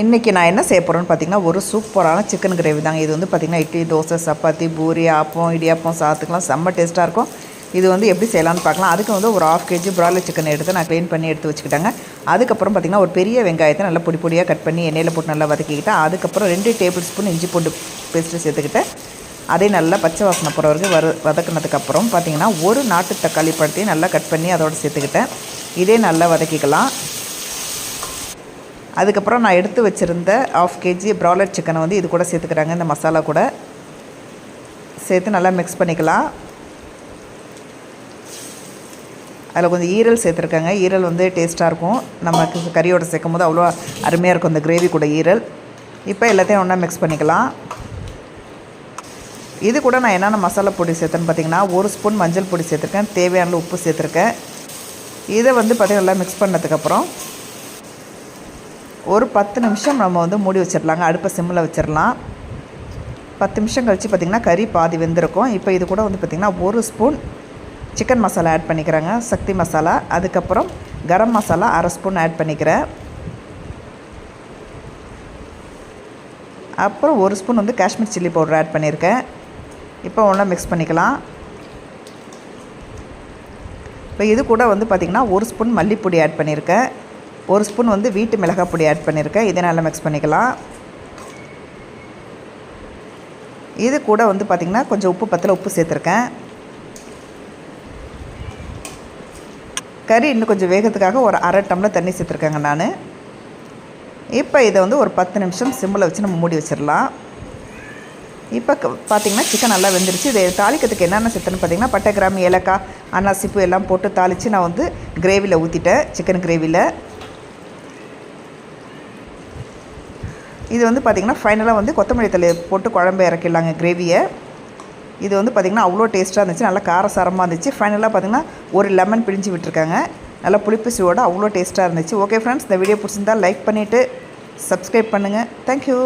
இன்றைக்கி நான் என்ன செய்ய போகிறேன்னு பார்த்தீங்கன்னா ஒரு சூப்பரான சிக்கன் கிரேவி தாங்க. இது வந்து பார்த்திங்கன்னா இட்லி தோசை சப்பாத்தி பூரி ஆப்பம் இடியாப்பம் சாத்துக்கெலாம் செம்ம டேஸ்ட்டாக இருக்கும். இது வந்து எப்படி செய்யலாம்னு பார்க்கலாம் அதுக்கு வந்து ஒரு ஆஃப் கேஜி பிராய்லர் சிக்கன் எடுத்து நான் க்ளீன் பண்ணி எடுத்து வச்சுக்கிட்டாங்க. அதுக்கப்புறம் பார்த்திங்கன்னா ஒரு பெரிய வெங்காயத்தை நல்லா பொடி பொடியாக கட் பண்ணி எண்ணெயில் போட்டு நல்லா வதக்கிக்கிட்டேன். அதுக்கப்புறம் ரெண்டு டேபிள் ஸ்பூன் இஞ்சி பூண்டு பேஸ்ட்டு சேர்த்துக்கிட்டேன். அதே நல்லா பச்சை வாசனை போகிற வரைக்கும் வறு வதக்குனதுக்கப்புறம் பார்த்திங்கன்னா ஒரு நாட்டு தக்காளி பழத்தையும் நல்லா கட் பண்ணி அதோடு சேர்த்துக்கிட்டேன். இதே நல்லா வதக்கிக்கலாம். அதுக்கப்புறம் நான் எடுத்து வச்சுருந்த ஆஃப் கேஜி ப்ராய்லர் சிக்கனை வந்து இது கூட சேர்த்துக்கிறாங்க இந்த மசாலா கூட. சேர்த்து நல்லா மிக்ஸ் பண்ணிக்கலாம். அதில் கொஞ்சம் ஈரல் சேர்த்துருக்காங்க. ஈரல் வந்து டேஸ்ட்டாக இருக்கும். நமக்கு கறியோடு சேர்க்கும் போது அவ்வளோ அருமையாக இருக்கும் இந்த கிரேவி கூட ஈரல். இப்போ எல்லாத்தையும் ஒன்றா மிக்ஸ் பண்ணிக்கலாம். இது கூட நான் என்னென்ன மசாலா பொடி சேர்த்தேன்னு பார்த்தீங்கன்னா ஒரு ஸ்பூன் மஞ்சள் பொடி சேர்த்துருக்கேன். தேவையான உப்பு சேர்த்துருக்கேன். இதை வந்து பார்த்திங்கன்னா நல்லா மிக்ஸ் பண்ணதுக்கப்புறம் ஒரு பத்து நிமிஷம் நம்ம வந்து மூடி வச்சிடலாங்க அடுப்பை சிம்மில் வச்சிடலாம் பத்து நிமிஷம் கழித்து பார்த்திங்கன்னா கறி பாதி வெந்திருக்கும். இப்போ இது கூட வந்து பார்த்திங்கன்னா ஒரு ஸ்பூன் சிக்கன் மசாலா ஆட் பண்ணிக்கிறேங்க. சக்தி மசாலா. அதுக்கப்புறம் கரம் மசாலா அரை ஸ்பூன் ஆட் பண்ணிக்கிறேன். அப்புறம் ஒரு ஸ்பூன் வந்து காஷ்மீர் சில்லி பவுடர் ஆட் பண்ணியிருக்கேன். இப்போ ஒன்றா மிக்ஸ் பண்ணிக்கலாம். இப்போ இது கூட வந்து பார்த்திங்கன்னா ஒரு ஸ்பூன் மல்லிப்பொடி ஆட் பண்ணியிருக்கேன். ஒரு ஸ்பூன் வந்து வீட்டு மிளகாய் பொடி ஆட் பண்ணியிருக்கேன். இதை நல்லா மிக்ஸ் பண்ணிக்கலாம். இது கூட வந்து பார்த்திங்கன்னா கொஞ்சம் உப்பு பத்தில் உப்பு சேர்த்துருக்கேன். கறி இன்னும் கொஞ்சம் வேகத்துக்காக ஒரு அரை டம்ளர் தண்ணி சேர்த்துருக்கேங்க நான். இப்போ இதை வந்து ஒரு பத்து நிமிஷம் சிம்மில் வச்சு நம்ம மூடி வச்சிடலாம். இப்போ பார்த்திங்கன்னா சிக்கன் நல்லா வெந்துருச்சு. இதை தாளிக்கிறதுக்கு என்னென்ன சேர்த்துன்னு பார்த்தீங்கன்னா பட்டை கிராம்பு ஏலக்காய் அன்னாசிப்பு எல்லாம் போட்டு தாளித்து நான் வந்து கிரேவியில் ஊற்றிட்டேன் சிக்கன் கிரேவியில் இது வந்து பார்த்திங்கன்னா ஃபைனலாக வந்து கொத்தமல்லி தலை போட்டு குழம்பு இறக்கிடலாங்க கிரேவியை இது வந்து பார்த்திங்கன்னா அவ்வளோ டேஸ்ட்டாக இருந்துச்சு நல்லா காரசாரமாக இருந்துச்சு. ஃபைனலாக பார்த்திங்கன்னா ஒரு லெமன் பிழிஞ்சு விட்டுருக்காங்க. நல்லா புளிப்பு சுவோட அவ்வளோ டேஸ்ட்டாக இருந்துச்சு. ஓகே ஃப்ரெண்ட்ஸ் இந்த வீடியோ பிடிச்சிருந்தால் லைக் பண்ணிவிட்டு சப்ஸ்கிரைப் பண்ணுங்கள் தேங்க்யூ